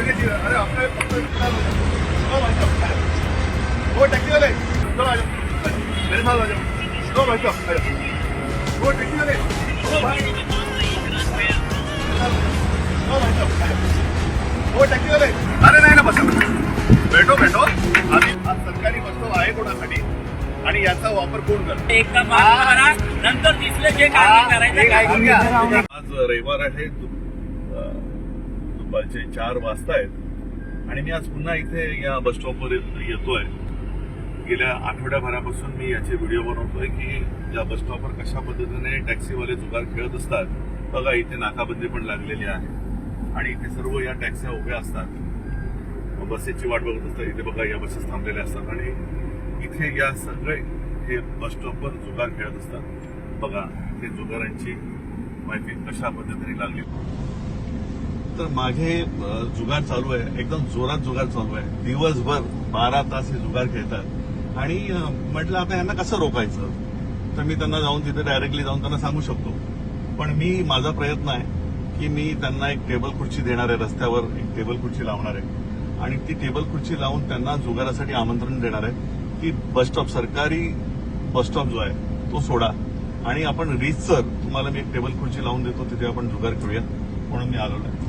सगळे अरे आपले फक्त हो भाई साहब वो टैक्सी वाले चलो आ जाओ मेरे साथ आ जाओ दो भाई साहब आ जाओ वो टैक्सी वाले ओ भाई दो भाई साहब आ जाओ वो टॅक्सी वाले अरे नाही ना बसा भेटो भेटो. आम्ही आज सरकारी बसतो आहे कोणासाठी? आणि याचा वापर कोण करतो? एक काम करा नंतर दिसले जे काम करायचं. काय आज रविवार आहे. दुपारचे चार वाजता आहेत. आणि मी आज पुन्हा इथे या बस स्टॉपवर येतोय. गेल्या आठवड्याभरापासून मी याचे व्हिडिओ बनवतोय की या बस स्टॉपवर कशा पद्धतीने टॅक्सीवाले जुगार खेळत असतात. बघा इथे नाकाबंदी पण लागलेली आहे. आणि इथे सर्व या टॅक्स्या उभ्या असतात. बसेसची वाट बघत असतात. इथे बघा या बसेस थांबलेल्या असतात. आणि इथे या सगळे हे बस स्टॉपवर जुगार खेळत असतात. बघा हे जुगारांची माहिती कशा पद्धतीने लागली. तर माझे जुगार चालू आहे. एकदम जोरात जुगार चालू आहे. दिवसभर बारा तास हे जुगार खेळतात. आणि म्हटलं आता यांना कसं रोखायचं? तर मी त्यांना जाऊन तिथे डायरेक्टली जाऊन त्यांना सांगू शकतो. पण मी माझा प्रयत्न आहे की मी त्यांना एक टेबल खुर्ची देणार आहे. रस्त्यावर एक टेबल खुर्ची लावणार आहे. आणि ती टेबल खुर्ची लावून त्यांना जुगारासाठी आमंत्रण देणार आहे की बस स्टॉप सरकारी बस स्टॉप जो आहे तो सोडा. आणि आपण रीतसर तुम्हाला मी एक टेबल खुर्ची लावून देतो तिथे आपण जुगार करूया म्हणून मी आलेलो आहे.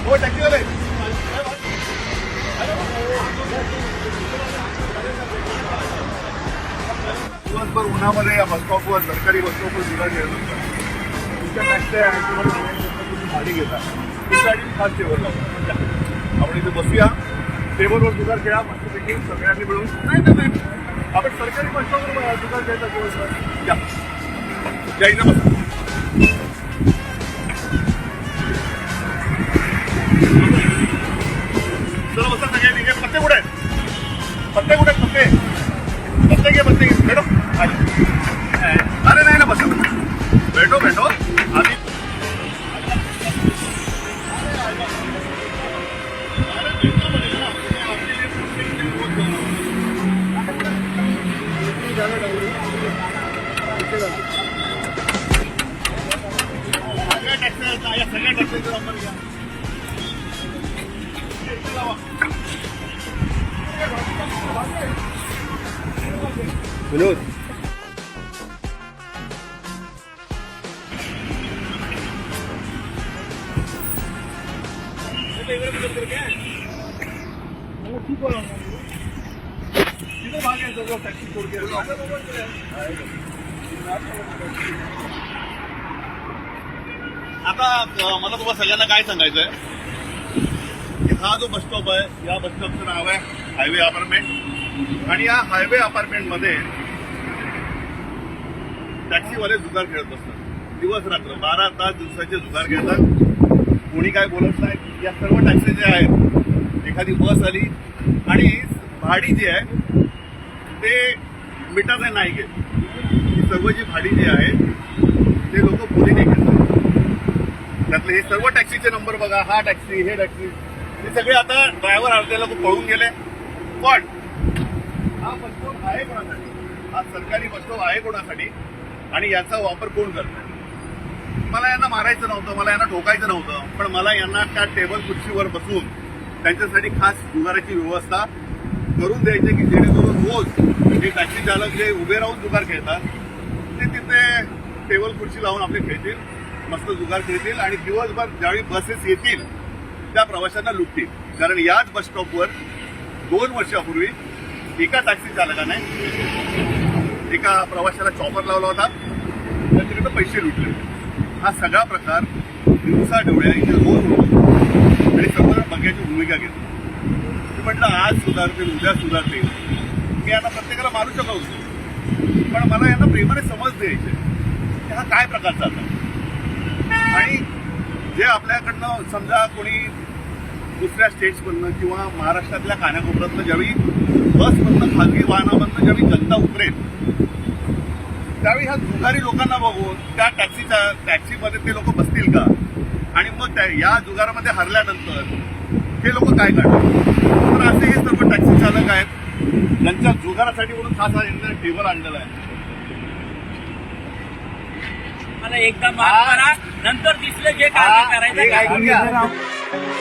वो टैक्सी वाले दिवसभर उन्हामध्ये या बस स्टॉपवर सरकारी बस स्टॉपवर जुगार खेळत असतात तुमच्या टॅक्सी आणि पाणी सांगायचं तुम्ही गाडी खास टेबल आपण इथे बसूया. टेबलवर जुगार खेळा. मस्तपैकी सगळ्यांनी मिळून. नाही नाही आपण सरकारी बस स्टॉपवर जुगार खेळता दिवसभर या. जय इथं बस चला बसा सगळ्यांनी हे पत्ते कुठे आहेत? पत्ते कुठे आहेत? पत्ते? पत्ते घे पत्ते घे. अरे नाही ना बसा. भेटो भेटो. विनोद आता मला तुम्हाला सगळ्यांना काय सांगायचंय? हा जो बस स्टॉप आहे या बस स्टॉपचं नाव आहे हायवे अपार्टमेंट आणि या हायवे अपार्टमेंटमध्ये टॅक्सीवाले जुगार खेळत असतात दिवस रात्र बारा तास दिवसाचे जुगार खेळतात. कोणी काय बोलत नाही. या सर्व टॅक्सी जे आहेत एखादी बस आली आणि भाडी जी आहे ते मीटरने नाही घेत. ही सर्व जी भाडी जी आहे ते लोक बोलीने घेतात त्यातले हे सर्व टॅक्सीचे नंबर बघा हा टॅक्सी हे टॅक्सी हे सगळे आता ड्रायव्हर अर्धे लोक पळून गेले. पण हा बस आहे कोणासाठी? हा सरकारी बस आहे कोणासाठी? आणि याचा वापर कोण करत मला यांना मारायचं नव्हतं मला यांना ठोकायचं नव्हतं पण मला यांना त्या टेबल खुर्चीवर बसून त्यांच्यासाठी खास जुगाराची व्यवस्था करून द्यायची की जेणेकरून रोज हे टॅक्सी चालक जे उभे राहून जुगार खेळतात ते तिथे टेबल खुर्ची लावून आपले खेळतील मस्त जुगार खेळतील आणि दिवसभर ज्यावेळी बसेस येतील त्या प्रवाशांना लुटतील. कारण याच बस स्टॉपवर दोन वर्षापूर्वी एका टॅक्सी चालकाने एका प्रवाशाला चॉपर लावला होता. त्यांच्याकडे पैसे लुटले. हा सगळा प्रकार दिवसा डोळ्या इथे रोज होतो आणि सर्व बघ्याची भूमिका घेतो मी म्हटलं आज सुधारतील उद्या सुधारतील. मी यांना प्रत्येकाला मारू शकत होतो. पण मला यांना प्रेमाने समज द्यायचे की हा काय प्रकार चालला आणि जे आपल्याकडनं समजा कोणी दुसऱ्या स्टेट्समधनं किंवा महाराष्ट्रातल्या कानाकोपऱ्यातनं ज्यावेळी बसमधनं खाजगी वाहनामधनं ज्यावेळी जनता उतरेल त्यावेळी ह्या जुगारी लोकांना बघून त्या टॅक्सीच्या टॅक्सीमध्ये ते लोक बसतील का? आणि मग त्या या जुगारामध्ये हरल्यानंतर हे लोक काय करणार तर असे हे सर्व टॅक्सी चालक आहेत. त्यांच्या जुगारासाठी म्हणून खास हा टेबल आणलेला आहे. मला एकदा माफ करा. नंतर दिसले जे काय करायचं